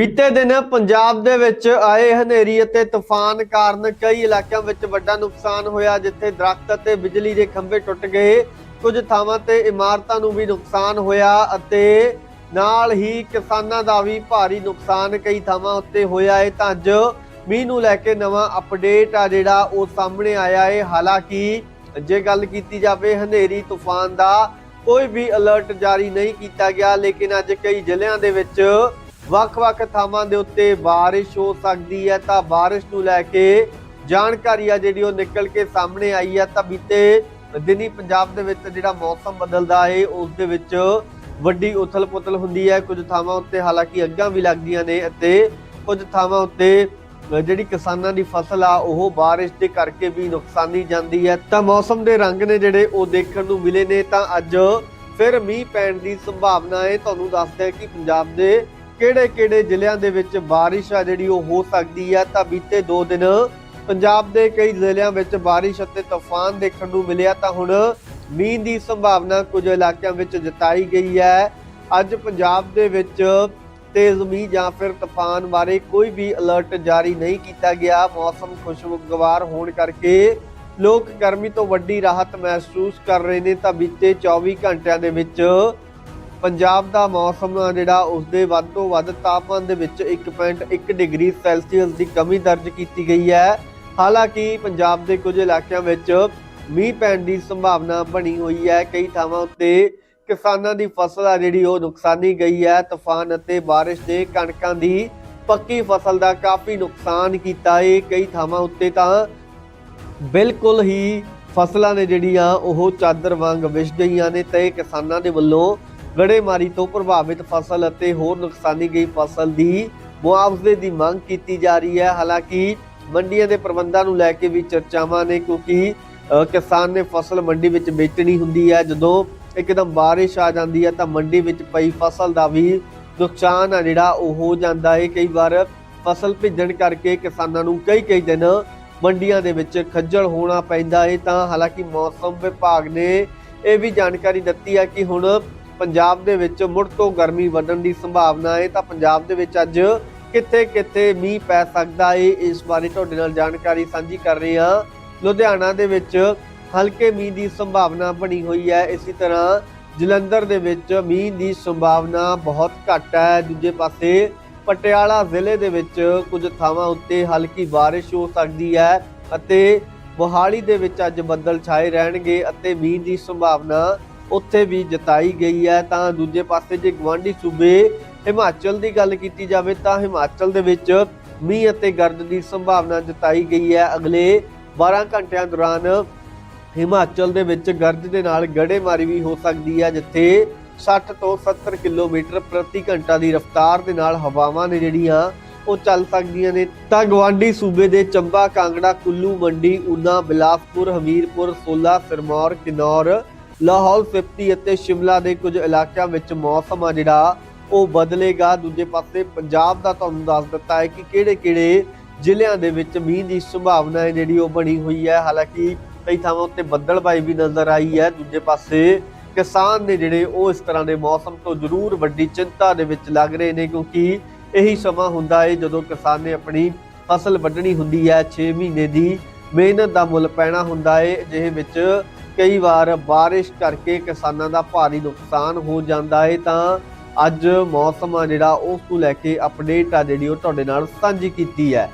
ਬੀਤੇ ਦਿਨ ਪੰਜਾਬ ਦੇ ਵਿੱਚ ਆਏ ਹਨੇਰੀ ਅਤੇ ਤੂਫਾਨ ਕਾਰਨ ਕਈ ਇਲਾਕਿਆਂ ਵਿੱਚ ਵੱਡਾ ਨੁਕਸਾਨ ਹੋਇਆ, ਜਿੱਥੇ ਦਰਖਤ ਅਤੇ ਬਿਜਲੀ ਦੇ ਖੰਭੇ ਟੁੱਟ ਗਏ। ਕੁਝ ਥਾਵਾਂ ਤੇ ਇਮਾਰਤਾਂ ਨੂੰ ਵੀ ਨੁਕਸਾਨ ਹੋਇਆ ਅਤੇ ਨਾਲ ਹੀ ਕਿਸਾਨਾਂ ਦਾ ਵੀ ਭਾਰੀ ਨੁਕਸਾਨ ਕਈ ਥਾਵਾਂ ਉੱਤੇ ਹੋਇਆ ਹੈ ਤਾਂ ਅੱਜ ਮੀਂਹ ਨੂੰ ਲੈ ਕੇ ਨਵਾਂ ਅਪਡੇਟ ਆ ਜਿਹੜਾ ਉਹ ਸਾਹਮਣੇ ਆਇਆ ਹੈ ਹਾਲਾਂਕਿ ਜੇ ਗੱਲ ਕੀਤੀ ਜਾਵੇ, ਹਨੇਰੀ ਤੂਫਾਨ ਦਾ ਕੋਈ ਵੀ ਅਲਰਟ ਜਾਰੀ ਨਹੀਂ ਕੀਤਾ ਗਿਆ, ਲੇਕਿਨ ਅੱਜ ਕਈ ਜ਼ਿਲ੍ਹਿਆਂ ਦੇ ਵਿੱਚ ਵੱਖ-ਵੱਖ ਥਾਵਾਂ ਦੇ ਉੱਤੇ ਬਾਰਿਸ਼ ਹੋ ਸਕਦੀ ਹੈ ਤਾਂ ਬਾਰਿਸ਼ ਨੂੰ ਲੈ ਕੇ ਜਾਣਕਾਰੀ ਆ ਜਿਹੜੀ ਉਹ ਨਿਕਲ ਕੇ ਸਾਹਮਣੇ ਆਈ ਹੈ। ਤਾਂ ਬੀਤੇ ਦਿਨੀ ਪੰਜਾਬ ਦੇ ਵਿੱਚ ਜਿਹੜਾ ਮੌਸਮ ਬਦਲਦਾ ਹੈ, ਉਸ ਦੇ ਵਿੱਚ ਵੱਡੀ ਉਥਲ-ਪੁਥਲ ਹੁੰਦੀ ਹੈ। ਕੁਝ ਥਾਵਾਂ ਉੱਤੇ ਹਾਲਾਂਕਿ ਅੱਗਾਂ ਵੀ ਲੱਗਦੀਆਂ ਨੇ ਅਤੇ ਕੁਝ ਥਾਵਾਂ ਉੱਤੇ ਜਿਹੜੀ ਕਿਸਾਨਾਂ ਦੀ ਫਸਲ ਆ, ਉਹ ਬਾਰਿਸ਼ ਦੇ ਕਰਕੇ ਵੀ ਨੁਕਸਾਨੀ ਜਾਂਦੀ ਹੈ। ਤਾਂ ਮੌਸਮ ਦੇ ਰੰਗ ਨੇ ਜਿਹੜੇ ਉਹ ਦੇਖਣ ਨੂੰ ਮਿਲੇ ਨੇ। ਤਾਂ ਅੱਜ ਫਿਰ ਮੀਂਹ ਪੈਣ ਦੀ ਸੰਭਾਵਨਾ ਹੈ। ਤੁਹਾਨੂੰ ਦੱਸਦੇ ਹਾਂ ਕਿ ਪੰਜਾਬ ਦੇ ਕਿਹੜੇ-ਕਿਹੜੇ ਜ਼ਿਲ੍ਹਿਆਂ ਦੇ ਵਿੱਚ ਬਾਰਿਸ਼ ਆ ਜਿਹੜੀ ਉਹ ਹੋ ਸਕਦੀ ਹੈ ਤਾਂ ਬੀਤੇ 2 ਦਿਨ ਪੰਜਾਬ ਦੇ ਕਈ ਜ਼ਿਲ੍ਹਿਆਂ ਵਿੱਚ ਬਾਰਿਸ਼ ਅਤੇ ਤੂਫਾਨ ਦੇਖਣ ਨੂੰ ਮਿਲਿਆ। ਤਾਂ ਹੁਣ ਮੀਂਹ ਦੀ ਸੰਭਾਵਨਾ ਕੁਝ ਇਲਾਕਿਆਂ ਵਿੱਚ ਜਤਾਈ ਗਈ ਹੈ। ਅੱਜ ਪੰਜਾਬ ਦੇ ਵਿੱਚ ਤੇਜ਼ ਮੀਂਹ ਜਾਂ ਫਿਰ ਤੂਫਾਨ ਬਾਰੇ ਕੋਈ ਵੀ ਅਲਰਟ ਜਾਰੀ ਨਹੀਂ ਕੀਤਾ ਗਿਆ। ਮੌਸਮ ਖੁਸ਼ਗਵਾਰ ਹੋਣ ਕਰਕੇ ਲੋਕ ਗਰਮੀ ਤੋਂ ਵੱਡੀ ਰਾਹਤ ਮਹਿਸੂਸ ਕਰ ਰਹੇ ਨੇ। ਤਾਂ ਬੀਤੇ 24 ਘੰਟਿਆਂ ਦੇ ਵਿੱਚ ਪੰਜਾਬ ਦਾ ਮੌਸਮ ਆ ਜਿਹੜਾ ਉਸ ਦੇ ਵੱਧ ਤੋਂ ਵੱਧ ਤਾਪਮਾਨ ਦੇ ਵਿੱਚ 1.1 ਡਿਗਰੀ ਸੈਲਸੀਅਸ ਦੀ ਕਮੀ ਦਰਜ ਕੀਤੀ ਗਈ ਹੈ। ਹਾਲਾਂਕਿ ਪੰਜਾਬ ਦੇ ਕੁਝ ਇਲਾਕਿਆਂ ਵਿੱਚ ਮੀਂਹ ਪੈਣ ਦੀ ਸੰਭਾਵਨਾ ਬਣੀ ਹੋਈ ਹੈ। ਕਈ ਥਾਵਾਂ ਉੱਤੇ ਕਿਸਾਨਾਂ ਦੀ ਫਸਲ ਆ ਜਿਹੜੀ ਉਹ ਨੁਕਸਾਨੀ ਗਈ ਹੈ। ਤੂਫਾਨ ਅਤੇ ਬਾਰਿਸ਼ ਦੇ ਕਣਕਾਂ ਦੀ ਪੱਕੀ ਫਸਲ ਦਾ ਕਾਫੀ ਨੁਕਸਾਨ ਕੀਤਾ ਹੈ ਕਈ ਥਾਵਾਂ ਉੱਤੇ ਤਾਂ ਬਿਲਕੁਲ ਹੀ ਫਸਲਾਂ ਨੇ ਜਿਹੜੀਆਂ ਉਹ ਚਾਦਰ ਵਾਂਗ ਵਿਛ ਗਈਆਂ ਨੇ ਤੇ ਕਿਸਾਨਾਂ ਦੇ ਵੱਲੋਂ ਗੜੇਮਾਰੀ ਤੋਂ ਪ੍ਰਭਾਵਿਤ ਫਸਲ ਅਤੇ ਹੋਰ ਨੁਕਸਾਨੀ ਗਈ ਫਸਲ ਦੀ ਮੁਆਵਜ਼ੇ ਦੀ ਮੰਗ ਕੀਤੀ ਜਾ ਰਹੀ ਹੈ। ਹਾਲਾਂਕਿ ਮੰਡੀਆਂ ਦੇ ਪ੍ਰਬੰਧਾਂ ਨੂੰ ਲੈ ਕੇ ਵੀ ਚਰਚਾਵਾਂ ਨੇ ਕਿਉਂਕਿ ਕਿਸਾਨ ਨੇ ਫਸਲ ਮੰਡੀ ਵਿੱਚ ਵੇਚਣੀ ਹੁੰਦੀ ਹੈ। ਜਦੋਂ ਇੱਕਦਮ ਬਾਰਿਸ਼ ਆ ਜਾਂਦੀ ਹੈ ਤਾਂ ਮੰਡੀ ਵਿੱਚ ਪਈ ਫਸਲ ਦਾ ਵੀ ਨੁਕਸਾਨ ਆ ਜਿਹੜਾ ਉਹ ਹੋ ਜਾਂਦਾ ਹੈ। ਕਈ ਵਾਰ ਫਸਲ ਭਿੱਜਣ ਕਰਕੇ ਕਿਸਾਨਾਂ ਨੂੰ ਕਈ ਕਈ ਦਿਨ ਮੰਡੀਆਂ ਦੇ ਵਿੱਚ ਖੱਜਲ ਹੋਣਾ ਪੈਂਦਾ ਹੈ। ਤਾਂ ਹਾਲਾਂਕਿ ਮੌਸਮ ਵਿਭਾਗ ਨੇ ਇਹ ਵੀ ਜਾਣਕਾਰੀ ਦਿੱਤੀ ਹੈ ਕਿ ਹੁਣ ਪੰਜਾਬ ਦੇ ਵਿੱਚ ਮੁੜ ਤੋਂ ਗਰਮੀ ਵਧਣ ਦੀ ਸੰਭਾਵਨਾ ਹੈ, ਤਾਂ ਪੰਜਾਬ ਦੇ ਵਿੱਚ ਅੱਜ ਕਿੱਥੇ ਕਿੱਥੇ ਮੀਂਹ ਪੈ ਸਕਦਾ ਹੈ, ਇਸ ਬਾਰੇ ਤੁਹਾਡੇ ਨਾਲ ਜਾਣਕਾਰੀ ਸਾਂਝੀ ਕਰ ਰਹੇ ਹਾਂ। ਲੁਧਿਆਣਾ ਦੇ ਵਿੱਚ ਹਲਕੇ ਮੀਂਹ ਦੀ ਸੰਭਾਵਨਾ ਬਣੀ ਹੋਈ ਹੈ, ਇਸੇ ਤਰ੍ਹਾਂ ਜਲੰਧਰ ਦੇ ਵਿੱਚ ਮੀਂਹ ਦੀ ਸੰਭਾਵਨਾ ਬਹੁਤ ਘੱਟ ਹੈ। ਦੂਜੇ ਪਾਸੇ ਪਟਿਆਲਾ ਜ਼ਿਲ੍ਹੇ ਦੇ ਵਿੱਚ ਕੁਝ ਥਾਵਾਂ ਉੱਤੇ ਹਲਕੀ ਬਾਰਿਸ਼ ਹੋ ਸਕਦੀ ਹੈ ਅਤੇ ਮੋਹਾਲੀ ਦੇ ਵਿੱਚ ਅੱਜ ਬੱਦਲ ਛਾਏ ਰਹਿਣਗੇ ਅਤੇ ਮੀਂਹ ਦੀ ਸੰਭਾਵਨਾ ਉੱਥੇ ਵੀ ਜਤਾਈ ਗਈ ਹੈ। ਤਾਂ ਦੂਜੇ ਪਾਸੇ ਜੇ ਗਵਾਂਢੀ ਸੂਬੇ ਹਿਮਾਚਲ ਦੀ ਗੱਲ ਕੀਤੀ ਜਾਵੇ ਤਾਂ ਹਿਮਾਚਲ ਦੇ ਵਿੱਚ ਮੀਂਹ ਅਤੇ ਗਰਜ ਦੀ ਸੰਭਾਵਨਾ ਜਤਾਈ ਗਈ ਹੈ। ਅਗਲੇ 12 ਘੰਟਿਆਂ ਦੌਰਾਨ ਹਿਮਾਚਲ ਦੇ ਵਿੱਚ ਗਰਜ ਦੇ ਨਾਲ ਗੜੇਮਾਰੀ ਵੀ ਹੋ ਸਕਦੀ ਹੈ, ਜਿੱਥੇ 60 ਤੋਂ 70 ਕਿਲੋਮੀਟਰ ਪ੍ਰਤੀ ਘੰਟਾ ਦੀ ਰਫ਼ਤਾਰ ਦੇ ਨਾਲ ਹਵਾਵਾਂ ਨੇ ਜਿਹੜੀਆਂ ਉਹ ਚੱਲ ਸਕਦੀਆਂ ਨੇ। ਤਾਂ ਗਵਾਂਡੀ ਸੂਬੇ ਦੇ ਚੰਬਾ, ਕਾਂਗੜਾ, ਕੁੱਲੂ, ਮੰਡੀ ਉਨਾ ਬਿਲਾਸਪੁਰ, ਹਮੀਰਪੁਰ, ਸੋਲਾ, ਸਿਰਮੌਰ, ਕਿਨੌਰ ਲਾਹੌਲ ਸਪਿਤੀ ਅਤੇ ਸ਼ਿਮਲਾ ਦੇ ਕੁਝ ਇਲਾਕਿਆਂ ਵਿੱਚ ਮੌਸਮ ਆ ਜਿਹੜਾ, ਉਹ ਬਦਲੇਗਾ। ਦੂਜੇ ਪਾਸੇ ਪੰਜਾਬ ਦਾ ਤੁਹਾਨੂੰ ਦੱਸ ਦਿੱਤਾ ਹੈ ਕਿ ਕਿਹੜੇ-ਕਿਹੜੇ ਜ਼ਿਲ੍ਹਿਆਂ ਦੇ ਵਿੱਚ ਮੀਂਹ ਦੀ ਸੰਭਾਵਨਾ ਹੈ ਜਿਹੜੀ ਉਹ ਬਣੀ ਹੋਈ ਹੈ। ਹਾਲਾਂਕਿ ਕਈ ਥਾਵਾਂ ਉੱਤੇ ਬੱਦਲਬਾਈ ਵੀ ਨਜ਼ਰ ਆਈ ਹੈ। ਦੂਜੇ ਪਾਸੇ ਕਿਸਾਨ ਨੇ ਜਿਹੜੇ, ਉਹ ਇਸ ਤਰ੍ਹਾਂ ਦੇ ਮੌਸਮ ਤੋਂ ਜ਼ਰੂਰ ਵੱਡੀ ਚਿੰਤਾ ਦੇ ਵਿੱਚ ਲੱਗ ਰਹੇ ਨੇ ਕਿਉਂਕਿ ਇਹੀ ਸਮਾਂ ਹੁੰਦਾ ਹੈ ਜਦੋਂ ਕਿਸਾਨ ਨੇ ਆਪਣੀ ਫਸਲ ਵੱਢਣੀ ਹੁੰਦੀ ਹੈ। 6 ਮਹੀਨੇ ਦੀ ਮਿਹਨਤ ਦਾ ਮੁੱਲ ਪੈਣਾ ਹੁੰਦਾ ਹੈ। ਜਿਹੇ ਵਿੱਚ ਕਈ ਵਾਰ ਬਾਰਿਸ਼ ਕਰਕੇ ਕਿਸਾਨਾਂ ਦਾ ਭਾਰੀ ਨੁਕਸਾਨ ਹੋ ਜਾਂਦਾ ਹੈ ਤਾਂ ਅੱਜ ਮੌਸਮ ਆ ਜਿਹੜਾ, ਉਸ ਨੂੰ ਲੈ ਕੇ ਅਪਡੇਟ ਆ ਜਿਹੜੀ ਉਹ ਤੁਹਾਡੇ ਨਾਲ ਸਾਂਝੀ ਕੀਤੀ ਹੈ।